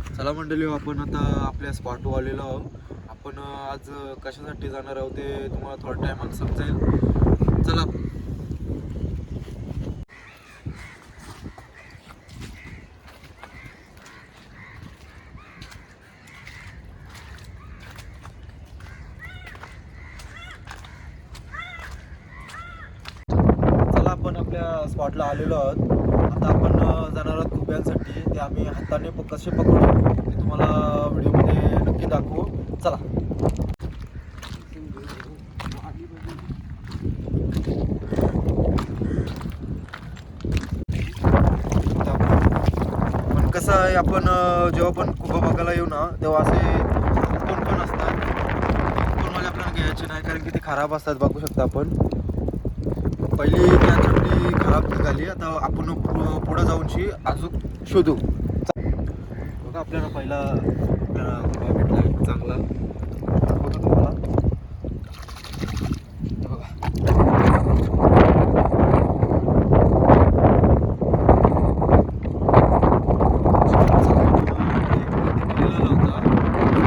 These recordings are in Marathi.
चला मंडळी आपण आता आपल्या स्पॉटवर आलेलो आहोत. आपण आज कशासाठी जाणार आहोत ते तुम्हाला थोड्या टायमात समजेल चला. आपण आपल्या स्पॉटला आलेलो आहोत. आता आपण जाणार आहोत खुब्यांसाठी ते आम्ही हाताने कसे पकडू ते तुम्हाला व्हिडिओमध्ये नक्की दाखवू. चला. पण कसं आहे आपण जेव्हा पण खुबा बघायला येऊ ना तेव्हा असे कोण पण असतात? कोण म्हणजे आपल्याला घ्यायचे नाही कारण की ते खराब असतात बघू शकता आपण. पहिली त्या चटणी खराब निघाली आता आपण पुढं जाऊनशी अजून शोधू. बघा आपल्याला पहिला आपल्याला भेटला? चांगला दाखवतो तुम्हाला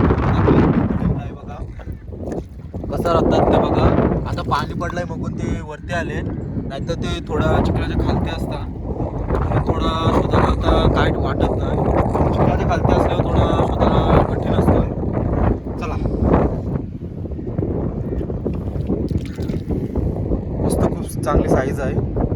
हे बघा कसं राहतात ते बघा आता पाणी पडलंय मगून ते वरती आले. नाहीतर ते थोडा चिखलाच्या खालती असतात थोडा शोधायला आता काय वाटत नाही. चिखलाच्या खालती असल्यावर थोडा स्वतःला कठीण असतं. चला. मस्त खूप चांगली साईज आहे.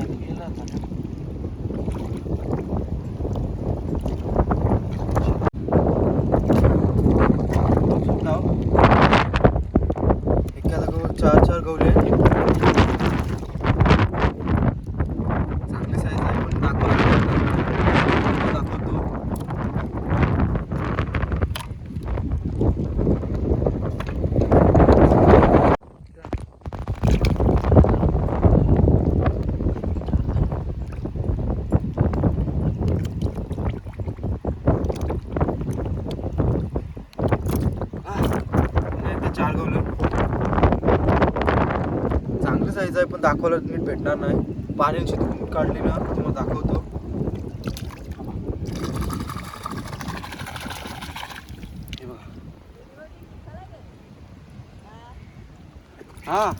你那咋整 तुम्हाला दाखवलं नीट भेटणार नाही. पाण्याची धुवून काढली ना तुम्हाला दाखवतो. हे बघा. हा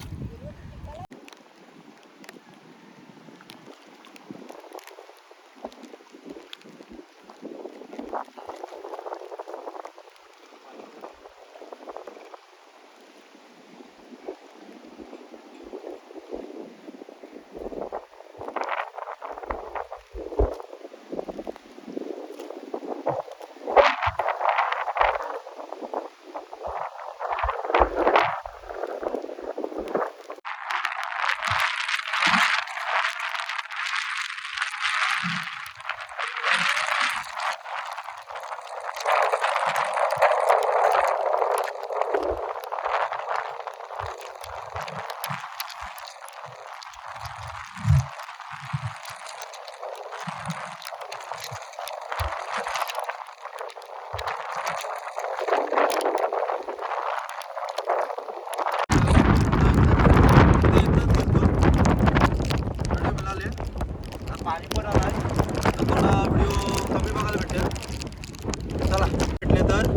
पाणी पण आलाय आता थोडा व्हिडिओ कमी बघायला भेटेल चला भेटले तर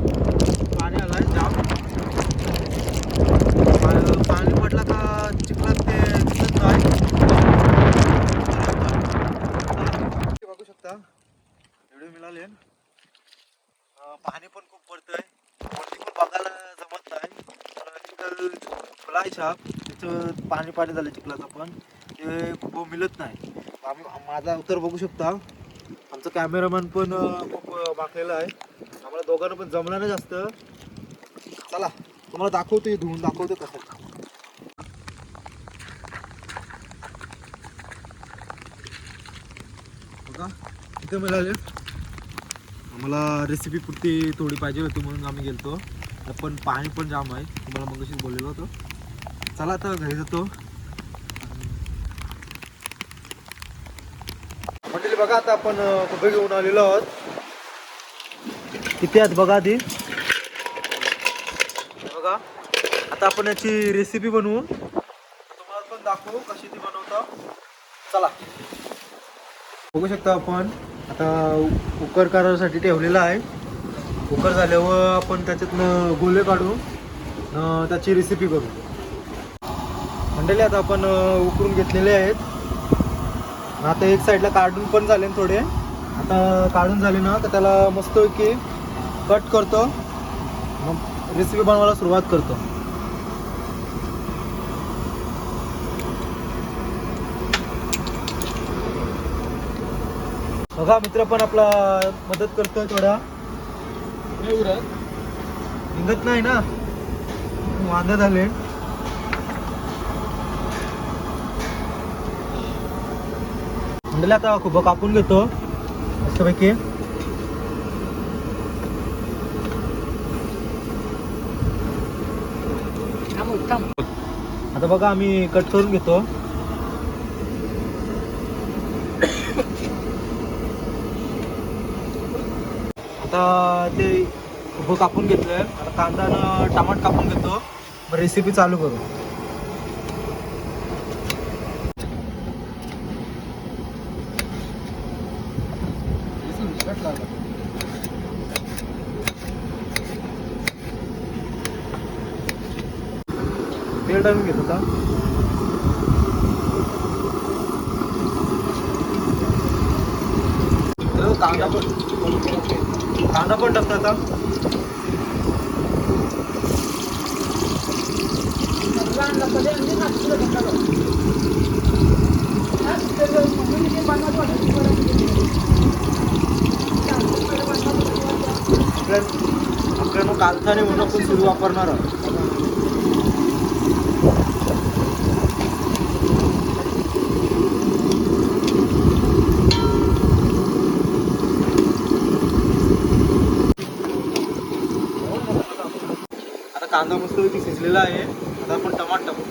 पाणी आलाय जाम पा- पाणी पडला का चिखलात ते दिसत नाही बघू शकता व्हिडिओ मिळाले पाणी पण खूप पडतंय. वरती पण बघायला जमत नाही तर चिखल फुलाय छाप पाणी पाणी झालं चिखलाचं पण. ते खूप मिळत नाही. आम्ही माझा उत्तर बघू शकता. आमचा कॅमेरामॅन पण खूप बाकलेला आहे. आम्हाला दोघांना पण जमणार नाही जास्त. चला तुम्हाला दाखवतो हे धुवून दाखवतो कसं बघा इथे मिळाले. आम्हाला रेसिपी पुरती थोडी पाहिजे होती म्हणून आम्ही गेलतो. पण पाणी पण जाम आहे. तुम्हाला मग बोललेलो होतो. चला आता घरी जातो. म्हणजे बघा आता आपण कुठे घेऊन आलेलो आहोत. किती आहेत बघा आधी? बघा. आता आपण याची रेसिपी बनवू. तुम्हाला पण दाखवू कशी ती बनवतो. चला. बघू शकता आपण. आता कुकर करायसाठी ठेवलेला आहे. कुकर झाल्यावर आपण त्याच्यातनं गोले काढू त्याची रेसिपी करू मंडळी आता आपण उकरून घेतलेले आहेत. आता एक साईडला काढून पण झाले थोडे. आता काढून झाले ना तर त्याला मस्त की कट करतो. मग रेसिपी बनवायला सुरुवात करतो. बघा मित्र पण आपला मदत करतोय थोडा. निघत नाही ना? वांदे झाले. म्हणजे आता खूप कापून घेतो. मस्तपैकी आता बघा आम्ही कट करून घेतो. आता ते उभं कापून घेतलंय. आता कांदा आणि टमाट कापून घेतो. मग रेसिपी चालू करू. तेल टाकून घेतो का कांदा पण कांदा पण टाकतो आता. आपल्या आपल्याला कालथाने म्हणून आपण सुरू वापरणार? आहोत आता कांदा मस्त शिजलेला आहे. आता आपण टमाट टाकू.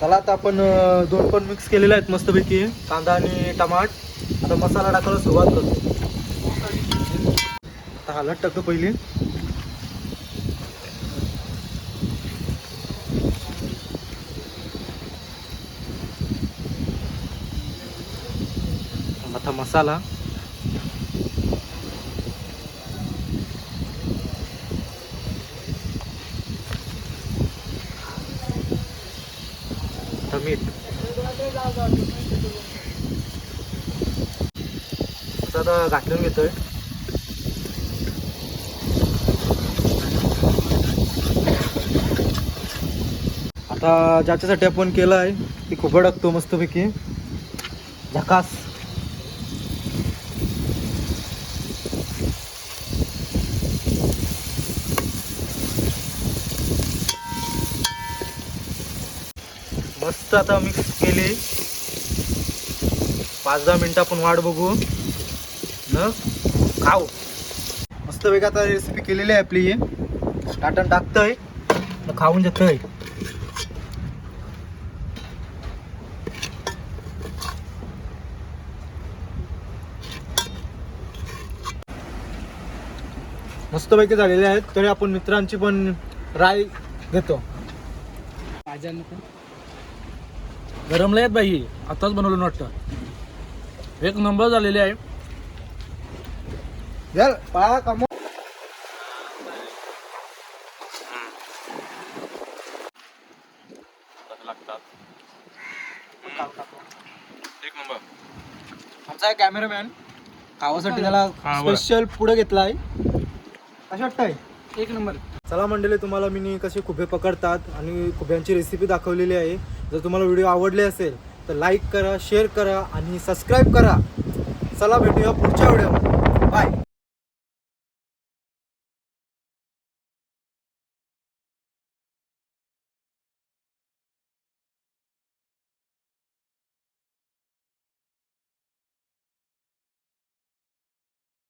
चला आता आपण दोन पण मिक्स केलेले आहेत मस्तपैकी. कांदा आणि टमाट. आता मसाला टाकायला सुरुवात करतो. आता हलत टाकतो पहिले. आता मसाला. मीठ. आता घाटून घेतोय. आता ज्याच्यासाठी आपण केलं आहे ती खूप अडकतो मस्तपैकी. झकास. मस्त आता मिक्स केली. पाच दहा मिनिटं आपण वाट बघू. न खाऊ. मस्त वेग आता रेसिपी केलेली आहे आपली. टाटन टाकतंय. खाऊन जातंय. मस्तपैकी झालेले आहेत. तरी आपण मित्रांची पण राय घेतो. गरमला आहेत बाई. आताच बनवलं वाटतं. एक नंबर झालेली आहे. एक नंबर. आमचा कॅमेरामॅन खावासाठी त्याला. स्पेशल पुढे घेतला आहे वाटतंय? एक नंबर. चला मंडळी तुम्हाला मी कसे खुबे पकडतात आणि खुब्यांची रेसिपी दाखवलेली आहे. जर तुम्हाला व्हिडिओ आवडले असेल तर लाईक करा शेअर करा आणि सबस्क्राईब करा. चला भेटूया पुढच्या व्हिडिओमध्ये